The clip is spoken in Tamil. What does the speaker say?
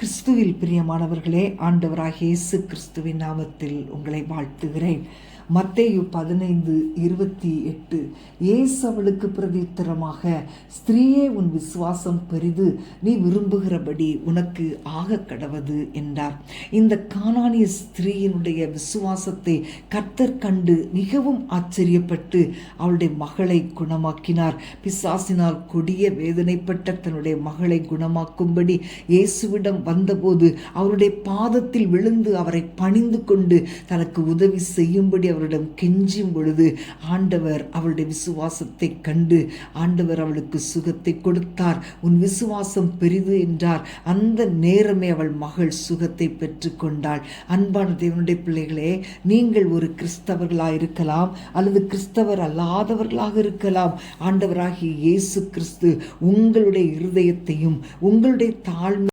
கிறிஸ்துவில் பிரியமானவர்களே ஆண்டவராக இயேசு கிறிஸ்துவின் நாமத்தில் உங்களை வாழ்த்துகிறேன். மத்தேயு பதினைந்து இருபத்தி எட்டு. இயேசு அவளுக்கு பிரதித்திரமாக ஸ்திரீயே உன் விசுவாசம் பெரிது. நீ விரும்புகிறபடி உனக்கு ஆக கடவது என்றார். இந்த காணானிய ஸ்திரீயினுடைய விசுவாசத்தை கர்த்தர் கண்டு மிகவும் ஆச்சரியப்பட்டு அவளுடைய மகளை குணமாக்கினார். பிசாசினால் கொடிய வேதனைப்பட்ட தன்னுடைய மகளை குணமாக்கும்படி இயேசுவிடம் வந்தபோது அவருடைய பாதத்தில் விழுந்து அவரை பணிந்து கொண்டு தனக்கு உதவி செய்யும்படி அவரிடம் கெஞ்சும் பொழுது ஆண்டவர் அவளுடைய விசுவாசத்தை கண்டு ஆண்டவர் அவளுக்கு சுகத்தை கொடுத்தார். உன் விசுவாசம் பெரிது என்றார். அந்த நேரமே அவள் மகள் சுகத்தை பெற்றுக்கொண்டாள் அன்பான தேவனுடைய பிள்ளைகளே நீங்கள் ஒரு கிறிஸ்தவர்களாக இருக்கலாம் அல்லது கிறிஸ்தவர் அல்லாதவர்களாக இருக்கலாம். ஆண்டவராகிய இயேசு கிறிஸ்து உங்களுடைய இருதயத்தையும் உங்களுடைய தாழ்மை